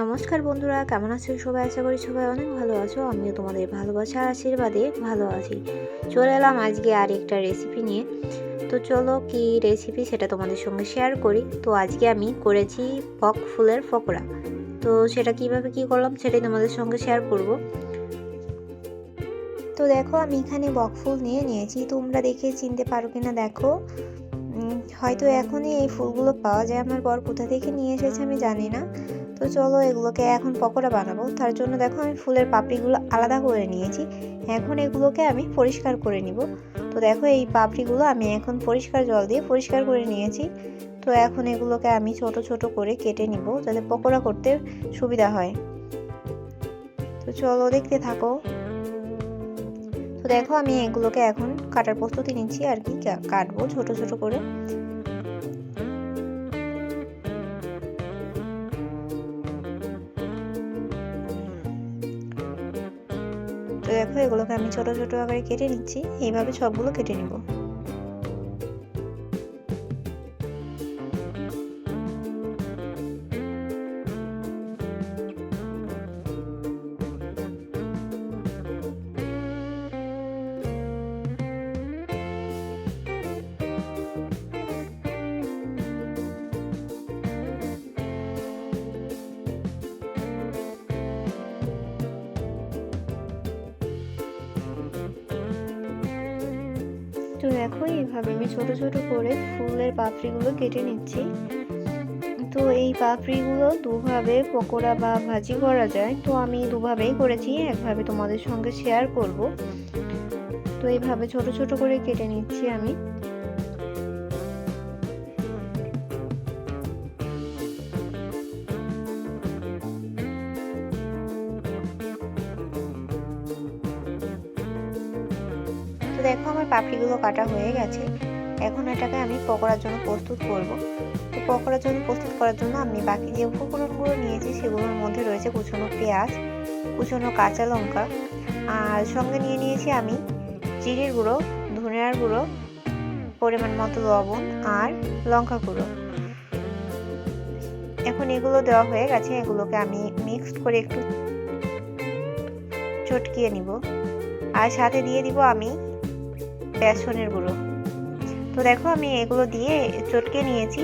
নমস্কার বন্ধুরা, কেমন আছো সবাই? আশা করি সবাই অনেক ভালো আছো। আমিও তোমাদের ভালোবাসা, আশীর্বাদে ভালো আছি। চলে এলাম আজকে আর একটা রেসিপি নিয়ে। তো চলো কি রেসিপি সেটা তোমাদের সঙ্গে শেয়ার করি। তো আজকে আমি করেছি বক ফুলের পকোড়া। তো সেটা কীভাবে কি করলাম সেটাই তোমাদের সঙ্গে শেয়ার করব। তো দেখো, আমি এখানে বক ফুল নিয়ে নিয়েছি। তোমরা দেখে চিনতে পারো কিনা দেখো। হয়তো এখনই এই ফুলগুলো পাওয়া যায়। আমার বর কোথা থেকে নিয়ে এসেছে আমি জানি না। তো চলো এগুলোকে এখন পকোড়া বানাবো। তার জন্য দেখো আমি ফুলের পাপড়িগুলো আলাদা করে নিয়েছি। এখন এগুলোকে আমি পরিষ্কার করে নিব। তো দেখো এই পাপড়িগুলো আমি এখন পরিষ্কার জল দিয়ে পরিষ্কার করে নিয়েছি। তো এখন এগুলোকে আমি ছোট ছোট করে কেটে নিব যাতে পকোড়া করতে সুবিধা হয়। তো চলো দেখতে থাকো। তো দেখো আমি এগুলোকে এখন কাটার প্রস্তুতি নিচ্ছি আর কি, কাটবো ছোট ছোট করে। দেখো এগুলোকে আমি ছোট ছোট আকারে কেটে নিচ্ছি। এইভাবে সবগুলো কেটে নিব। দেখো, এইভাবে আমি ছোট ছোট করে ফুলের পাপড়িগুলো কেটে নিচ্ছি। তো এই পাপড়িগুলো দুভাবে পকোড়া বা ভাজি করা যায়। তো আমি দুভাবেই করেছি, একভাবে তোমাদের সঙ্গে শেয়ার করব। তো এইভাবে ছোট ছোট করে কেটে নিচ্ছি আমি। দেখো আমার পাপড়িগুলো কাটা হয়ে গেছে। এখন এটাকে আমি পকোড়ার জন্য প্রস্তুত করব। তো পকোড়ার জন্য প্রস্তুত করার জন্য আমি বাকি যে উপকরণগুলো নিয়েছি, সেগুলোর মধ্যে রয়েছে কুচনো পেঁয়াজ, কুচনো কাঁচা লঙ্কা। আর সঙ্গে নিয়ে নিয়েছি আমি জিরের গুঁড়ো, ধনিয়ার গুঁড়ো, পরিমাণ মতো লবণ আর লঙ্কা গুঁড়ো। এখন এগুলো দেওয়া হয়ে গেছে, এগুলোকে আমি মিক্সড করে একটু চটকিয়ে নিব। আর সাথে দিয়ে দিব আমি বেসনের গুঁড়ো। তো দেখো আমি এগুলো দিয়ে চটকে নিয়েছি।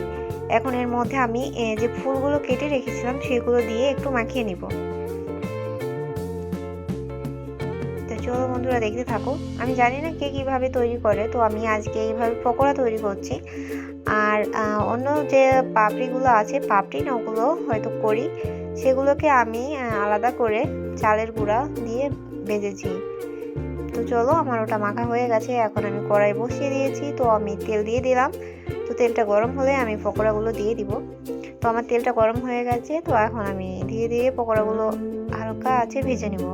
এখন এর মধ্যে আমি যে ফুলগুলো কেটে রেখেছিলাম সেগুলো দিয়ে একটু মাখিয়ে নিব। তো চলো বন্ধুরা দেখতে থাকো। আমি জানি না কে কীভাবে তৈরি করে, তো আমি আজকে এইভাবে পকোড়া তৈরি করছি। আর অন্য যে পাপড়িগুলো আছে, পাপড়ি না, ওগুলো হয়তো করি। সেগুলোকে আমি আলাদা করে চালের গুঁড়া দিয়ে ভেজেছি। তো চলো, আমার ওটা মাখা হয়ে গেছে, এখন আমি কড়াই বসিয়ে দিয়েছি, তো আমি তেল দিয়ে দিলাম। তো তেলটা গরম হলে আমি পকোড়াগুলো দিয়ে দিব। তো আমার তেলটা গরম হয়ে গেছে, তো এখন আমি দিয়ে দিয়ে পকোড়াগুলো হালকা আছে ভেজে নিব।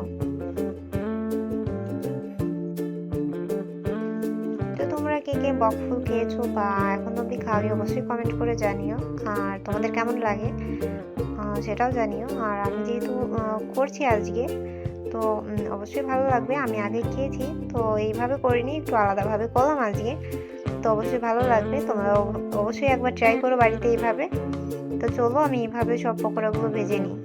তো তোমরা কে কে বক ফুল খেয়েছো বা এখন অব্দি খাওয়াই অবশ্যই কমেন্ট করে জানিও। আর তোমাদের কেমন লাগে সেটাও জানিও। আর আমি যেহেতু করছি আজকে তো অবশ্যই ভালো লাগবে। আমি আগে খেয়েছি, তো এইভাবে করিনি, একটু আলাদাভাবে করলাম আজকে। তো অবশ্যই ভালো লাগবে, তোমরা অবশ্যই একবার ট্রাই করো বাড়িতে এইভাবে। তো চলো, আমি এইভাবে সব পকোড়াগুলো ভেজে নিই।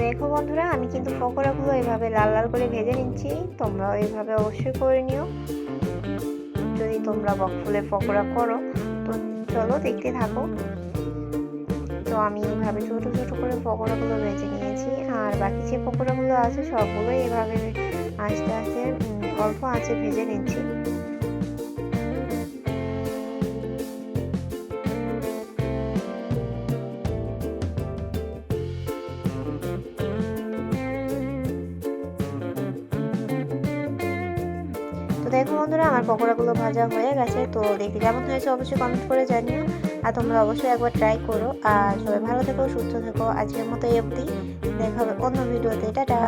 দেখো বন্ধুরা, আমি কিন্তু পকোড়াগুলো এইভাবে লাল লাল করে ভেজে নিচ্ছি। তোমরাও এইভাবে অবশ্যই করে নিও। তোমরা বকফুলের পকোড়া করো, তো চলো দেখতে থাকো। তো আমি এইভাবে ছোট ছোট করে পকোড়াগুলো ভেজে নিয়েছি, আর বাকি যে পকোড়াগুলো আছে সবগুলো এভাবে আস্তে আস্তে অল্প আছে ভেজে নিচ্ছি। তো দেখো বন্ধুরা, আমার পকোড়াগুলো ভাজা হয়ে গেছে। তো দেখতে কেমন হয়েছে অবশ্যই কমেন্ট করে জানিও। আর তোমরা অবশ্যই একবার ট্রাই করো। আর সবাই ভালো থেকো, সুস্থ থেকো। আজকের মতো এই অবধি। দেখা হবে অন্য ভিডিওতে টাটা।